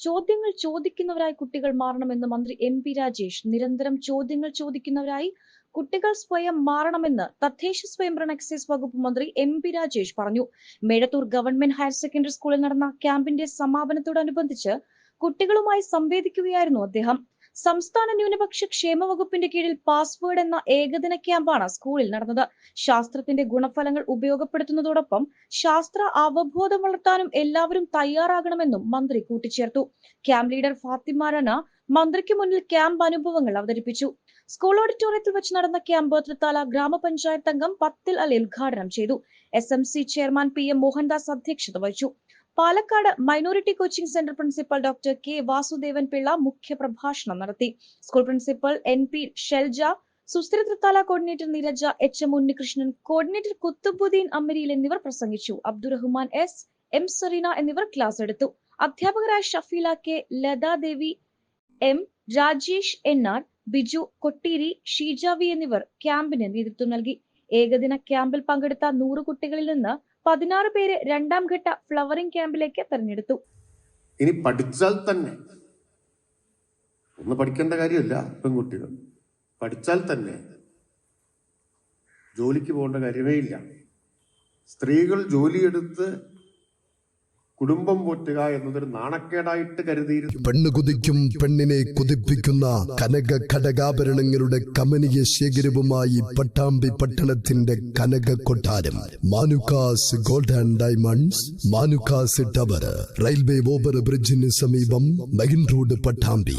ചോദ്യങ്ങൾ ചോദിക്കുന്നവരായി കുട്ടികൾ മാറണമെന്ന് മന്ത്രി എം പി രാജേഷ്. നിരന്തരം ചോദ്യങ്ങൾ ചോദിക്കുന്നവരായി കുട്ടികൾ സ്വയം മാറണമെന്ന് തദ്ദേശ സ്വയംഭരണ എക്സൈസ് വകുപ്പ് മന്ത്രി എം പി രാജേഷ് പറഞ്ഞു. മേഴത്തൂർ ഗവൺമെന്റ് ഹയർ സെക്കൻഡറി സ്കൂളിൽ നടന്ന ക്യാമ്പിന്റെ സമാപനത്തോടനുബന്ധിച്ച് കുട്ടികളുമായി സംവേദിക്കുകയായിരുന്നു അദ്ദേഹം. സംസ്ഥാന ന്യൂനപക്ഷ ക്ഷേമ വകുപ്പിന്റെ കീഴിൽ പാസ്വേഡ് എന്ന ഏകദിന ക്യാമ്പാണ് സ്കൂളിൽ നടന്നത്. ശാസ്ത്രത്തിന്റെ ഗുണഫലങ്ങൾ ഉപയോഗപ്പെടുത്തുന്നതോടൊപ്പം ശാസ്ത്ര അവബോധം വളർത്താനും എല്ലാവരും തയ്യാറാകണമെന്നും മന്ത്രി കൂട്ടിച്ചേർത്തു. ക്യാമ്പ് ലീഡർ ഫാത്തിമ റന മന്ത്രിക്ക് മുന്നിൽ ക്യാമ്പ് അനുഭവങ്ങൾ അവതരിപ്പിച്ചു. സ്കൂൾ ഓഡിറ്റോറിയത്തിൽ വെച്ച് നടന്ന ക്യാമ്പ് തൃത്താല ഗ്രാമപഞ്ചായത്ത് അംഗം പത്തിൽ അലി ഉദ്ഘാടനം ചെയ്തു. S chairman P M Mohandas അധ്യക്ഷത വഹിച്ചു. Palakkad minority coaching centre principal doctor K Vasudevan Pillai മുഖ്യപ്രഭാഷണം നടത്തി. School principal N P Shelja സുസ്ഥിര Thrithala coordinator Niraja H M Unnikrishnan coordinator Kuthubuddin അമ്മരിയിൽ എന്നിവർ പ്രസംഗിച്ചു. അബ്ദുറഹ്മാൻ എസ് എം സെറീന എന്നിവർ ക്ലാസ് എടുത്തു. അധ്യാപകരായ Shafeela K Lathadevi M Rajesh R Biju Kotteeri Sheeja V എന്നിവർ ക്യാമ്പിന് നേതൃത്വം നൽകി. ഏകദിന ക്യാമ്പിൽ പങ്കെടുത്ത നൂറ് കുട്ടികളിൽ നിന്ന് പതിനാറ് പേരെ രണ്ടാം ഘട്ട ഫ്ലവറിംഗ് ക്യാമ്പിലേക്ക് തെരഞ്ഞെടുത്തു. ഇനി പഠിച്ചാൽ തന്നെ ഒന്ന് പഠിക്കേണ്ട കാര്യമല്ല പെൺകുട്ടികൾ. പഠിച്ചാൽ തന്നെ ജോലിക്ക് പോകേണ്ട കാര്യമേ ഇല്ല. സ്ത്രീകൾ ജോലിയെടുത്ത് കുടുംബം പോറ്റുക എന്നതൊരു നാണക്കേടായിട്ട് കരുതിയിരുന്നു. പെണ്ണ് കുതിക്കും പെണ്ണിനെ കുതിപ്പിക്കുന്ന കനക ഘടകാഭരണങ്ങളുടെ കമനീയ ശേഖരവുമായി പട്ടാമ്പി പട്ടണത്തിന്റെ കനക കൊട്ടാരം. Manukkas gold and diamonds Manukkas tower railway over ബ്രിഡ്ജിന് സമീപം മെയിൻ റോഡ് പട്ടാമ്പി.